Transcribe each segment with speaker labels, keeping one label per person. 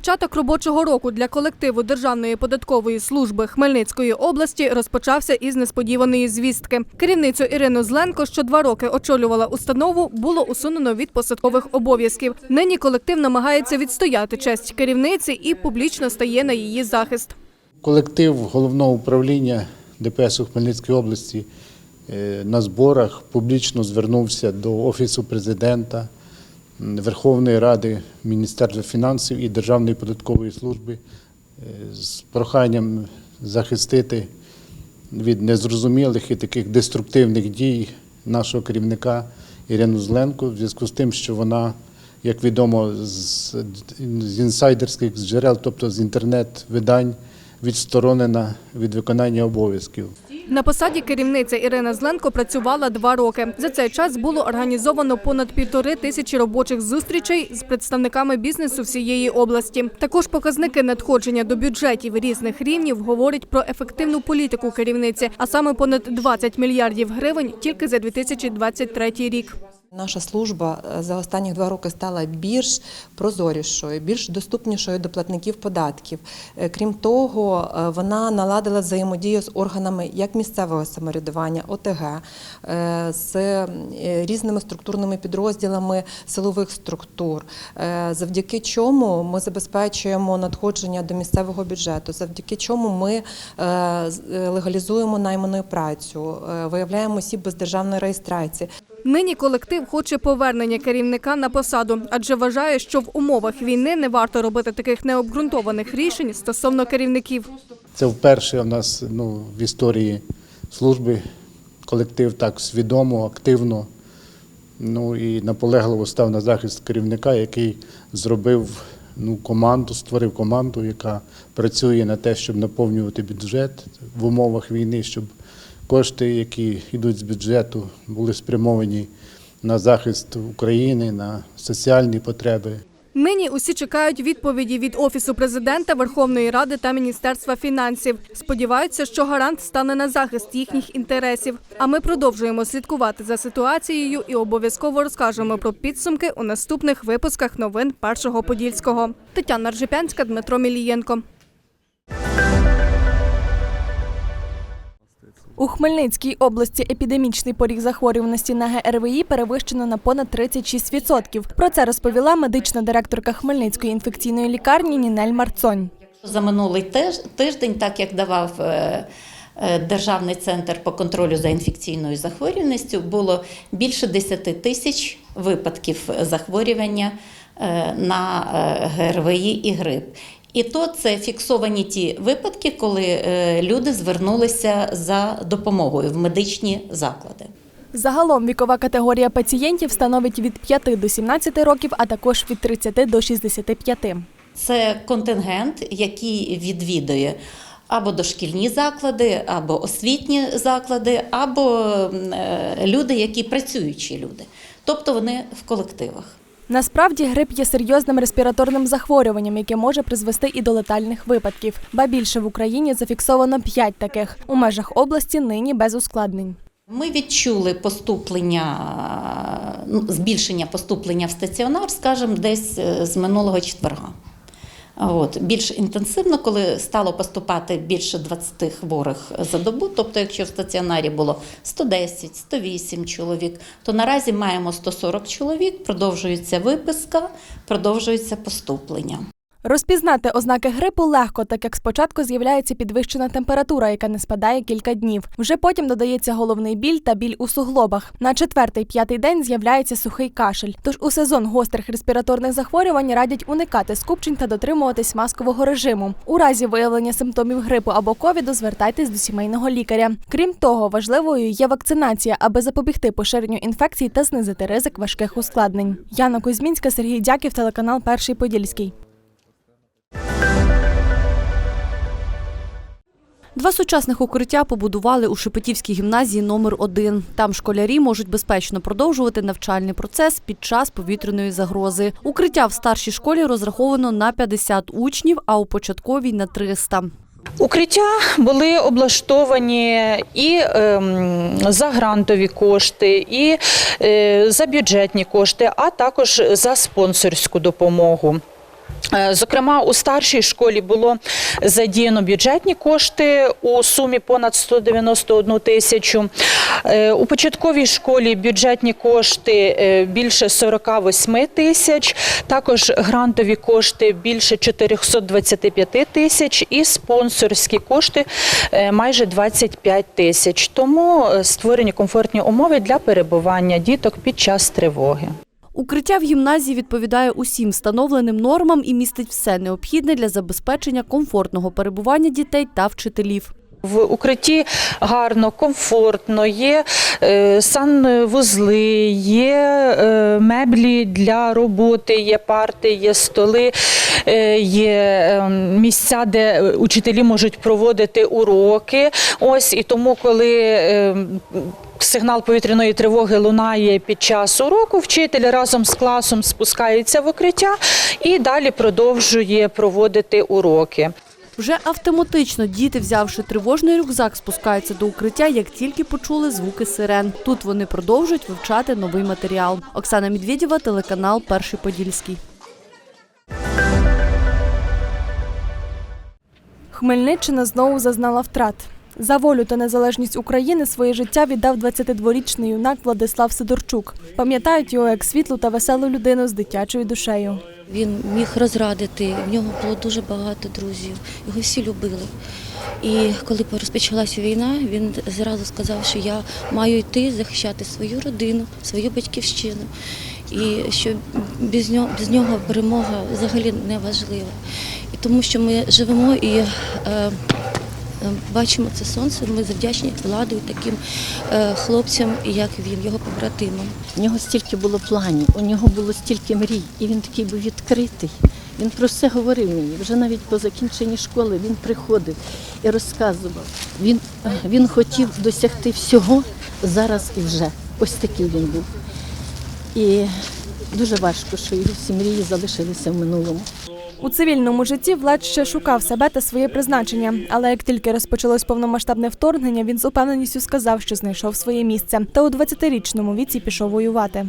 Speaker 1: Початок робочого року для колективу Державної податкової служби Хмельницької області розпочався із несподіваної звістки. Керівницю Ірину Зленко, що два роки очолювала установу, було усунено від посадкових обов'язків. Нині колектив намагається відстояти честь керівниці і публічно стає на її захист.
Speaker 2: Колектив головного управління ДПС у Хмельницькій області е, на зборах публічно звернувся до Офісу президента, Верховної Ради, Міністерства фінансів і Державної податкової служби е, з проханням захистити від незрозумілих і таких деструктивних дій нашого керівника Ірину Зленко в зв'язку з тим, що вона, як відомо, з, з інсайдерських джерел, тобто з інтернет-видань, відсторонена від виконання обов'язків.
Speaker 1: На посаді керівниця Ірина Зленко працювала два роки. За цей час було організовано понад півтори тисячі робочих зустрічей з представниками бізнесу всієї області. Також показники надходження до бюджетів різних рівнів говорять про ефективну політику керівниці, а саме понад 20 мільярдів гривень тільки за 2023 рік.
Speaker 3: Наша служба е, за останні два роки стала більш прозорішою, більш доступнішою до платників податків. Е, Крім того, е, вона наладила взаємодію з органами як місцевого самоврядування, ОТГ, з різними структурними підрозділами силових структур, завдяки чому ми забезпечуємо надходження до місцевого бюджету, завдяки чому ми легалізуємо найману працю, виявляємо осіб без державної реєстрації.
Speaker 1: Нині колектив хоче повернення керівника на посаду, адже вважає, що в умовах війни не варто робити таких необґрунтованих рішень стосовно керівників.
Speaker 2: Це вперше в нас ну, в історії служби колектив так свідомо, активно ну, і наполегливо став на захист керівника, який зробив ну, команду, створив команду, яка працює на те, щоб наповнювати бюджет в умовах війни, щоб кошти, які йдуть з бюджету, були спрямовані на захист України, на соціальні потреби.
Speaker 1: Нині усі чекають відповіді від Офісу президента, Верховної Ради та Міністерства фінансів. Сподіваються, що гарант стане на захист їхніх інтересів. А ми продовжуємо слідкувати за ситуацією і обов'язково розкажемо про підсумки у наступних випусках новин Першого Подільського. Тетяна Ржепянська, Дмитро Мілієнко. У Хмельницькій області епідемічний поріг захворюваності на ГРВІ перевищено на понад 36%. Про це розповіла медична директорка Хмельницької інфекційної лікарні Нінель Марцонь.
Speaker 4: За минулий тиждень, так як давав е, е, Державний центр по контролю за інфекційною захворюваністю, було більше 10 тисяч випадків захворювання е, на ГРВІ і грип. І то це фіксовані ті випадки, коли е, люди звернулися за допомогою в медичні заклади.
Speaker 1: Загалом вікова категорія пацієнтів становить від 5 до 17 років, а також від 30 до 65.
Speaker 4: Це контингент, який відвідує або дошкільні заклади, або освітні заклади, або е, люди, які працюючі люди. Тобто вони в колективах.
Speaker 1: Насправді грип є серйозним респіраторним захворюванням, яке може призвести і до летальних випадків. Ба більше в Україні зафіксовано 5 таких. У межах області нині без ускладнень.
Speaker 4: Ми відчули поступлення, ну, збільшення поступлення в стаціонар, скажімо, десь е, з минулого четверга. От, більш інтенсивно, коли стало поступати більше 20 хворих за добу, тобто якщо в стаціонарі було 110, 108 чоловік, то наразі маємо 140 чоловік, продовжується виписка, продовжується поступлення.
Speaker 1: Розпізнати ознаки грипу легко, так як спочатку з'являється підвищена температура, яка не спадає кілька днів. Вже потім додається головний біль та біль у суглобах. На четвертий-п'ятий день з'являється сухий кашель. Тож у сезон гострих респіраторних захворювань радять уникати скупчень та дотримуватись маскового режиму. У разі виявлення симптомів грипу або ковіду звертайтесь до сімейного лікаря. Крім того, важливою є вакцинація, аби запобігти поширенню інфекцій та знизити ризик важких ускладнень. Яна Кузьмінська, Сергій Дяків, телеканал Перший Подільський.
Speaker 5: Два сучасних укриття побудували у Шепетівській гімназії номер 1 Там школярі можуть безпечно продовжувати навчальний процес під час повітряної загрози. Укриття в старшій школі розраховано на 50 учнів, а у початковій на 300.
Speaker 6: Укриття були облаштовані і ем, за грантові кошти, і е, за бюджетні кошти, а також за спонсорську допомогу. Е, Зокрема, у старшій школі було задіяно бюджетні кошти у сумі понад 191 тисячу. Е, У початковій школі бюджетні кошти е, більше 48 тисяч, також грантові кошти більше 425 тисяч і спонсорські кошти майже 25 тисяч. Тому створені комфортні умови для перебування діток під час тривоги.
Speaker 5: Укриття в гімназії відповідає усім встановленим нормам і містить все необхідне для забезпечення комфортного перебування дітей та вчителів.
Speaker 6: В укритті гарно, комфортно, є е, санвузли, є е, меблі для роботи, є парти, є столи, е, є е, місця, де учителі можуть проводити уроки. Ось і тому, коли е, Сигнал повітряної тривоги лунає під час уроку. Вчитель разом з класом спускається в укриття і далі продовжує проводити уроки.
Speaker 5: Вже автоматично діти, взявши тривожний рюкзак, спускаються до укриття, як тільки почули звуки сирен. Тут вони продовжують вивчати новий матеріал. Оксана Медведєва, телеканал Перший Подільський.
Speaker 1: Хмельниччина знову зазнала втрат. За волю та незалежність України своє життя віддав 22-річний юнак Владислав Сидорчук. Пам'ятають його як світлу та веселу людину з дитячою душею.
Speaker 7: Він міг розрадити, в нього було дуже багато друзів, його всі любили. І коли розпочалася війна, він зразу сказав, що я маю йти захищати свою родину, свою батьківщину. І що без нього, без нього перемога взагалі не важлива. І тому що ми живемо і е, бачимо це сонце, ми завдячні владою таким е, хлопцям, як він, його побратимам.
Speaker 8: У нього стільки було планів, у нього було стільки мрій, і він такий був відкритий. Він про все говорив мені. Вже навіть по закінченні школи він приходив і розказував. Він, е, він хотів досягти всього зараз і вже. Ось такий він був. І дуже важко, що його всі мрії залишилися в минулому.
Speaker 1: У цивільному житті Влад ще шукав себе та своє призначення. Але як тільки розпочалось повномасштабне вторгнення, він з упевненістю сказав, що знайшов своє місце. Та у 20-річному віці пішов воювати.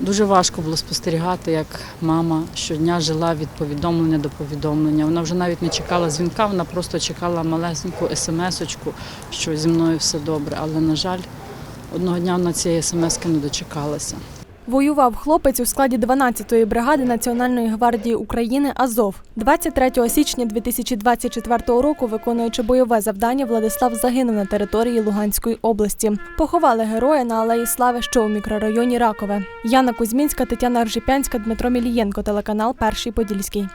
Speaker 9: Дуже важко було спостерігати, як мама щодня жила від повідомлення до повідомлення. Вона вже навіть не чекала дзвінка, вона просто чекала малесеньку смс-очку, що зі мною все добре. Але, на жаль, одного дня вона цієї смс-ки не дочекалася.
Speaker 1: Воював хлопець у складі 12-ї бригади Національної гвардії України Азов. 23 січня 2024 року, виконуючи бойове завдання, Владислав загинув на території Луганської області. Поховали героя на Алеї Слави, що у мікрорайоні Ракове. Яна Кузьмінська, Тетяна Ржипянська, Дмитро Мілієнко, телеканал Перший Подільський.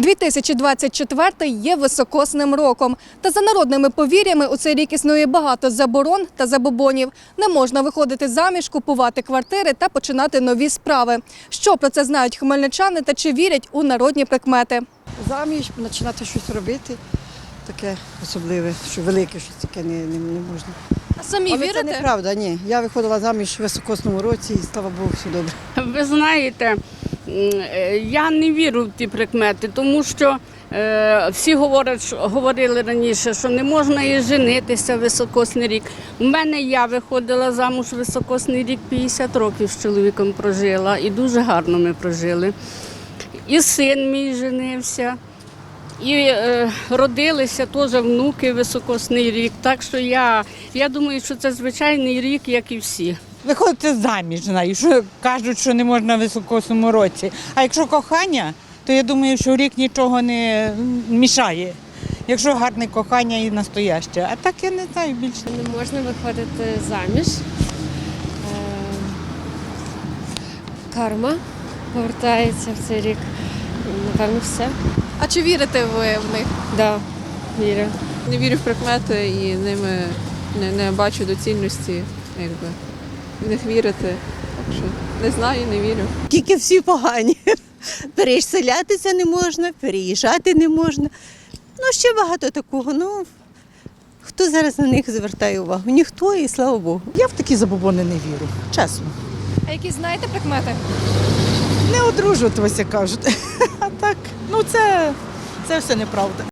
Speaker 10: 2024 є високосним роком. Та за народними повір'ями у цей рік існує багато заборон та забобонів. Не можна виходити заміж, купувати квартири та починати нові справи. Що про це знають хмельничани та чи вірять у народні прикмети?
Speaker 11: заміж, починати щось робити. Таке особливе, що велике, щось таке не, не, не можна.
Speaker 10: А самі
Speaker 11: Але це неправда, ні. Я виходила заміж в високосному році і слава Богу, все добре.
Speaker 12: Ви знаєте, я не вірю в ті прикмети, тому що е, всі говорять, говорили раніше, що не можна і женитися високосний рік. У мене я виходила замуж в високосний рік 50 років з чоловіком прожила, і дуже гарно ми прожили. І син мій женився. І е, родилися теж внуки високосний рік. Так що я, я думаю, що це звичайний рік, як і всі.
Speaker 13: Виходити заміж, знаю, що кажуть, що не можна в високосному році. А якщо кохання, то я думаю, що рік нічого не мішає. Якщо гарне кохання і настояще. А так я не знаю більше.
Speaker 14: Не можна виходити заміж. Е, Карма повертається в цей рік. Напевно, все.
Speaker 10: А чи вірите ви в них?
Speaker 14: Да, вірю.
Speaker 15: Не вірю в прикмети і ними не, не бачу доцільності, якби в них вірити. Так що не знаю, не вірю.
Speaker 8: Тільки всі погані. Переселятися не можна, переїжджати не можна. Ну, ще багато такого. Ну, хто зараз на них звертає увагу? Ніхто і слава Богу.
Speaker 13: Я в такі забобони не вірю, чесно.
Speaker 10: А які знаєте прикмети?
Speaker 13: Не одружуватися кажуть. А так, ну це, це все неправда.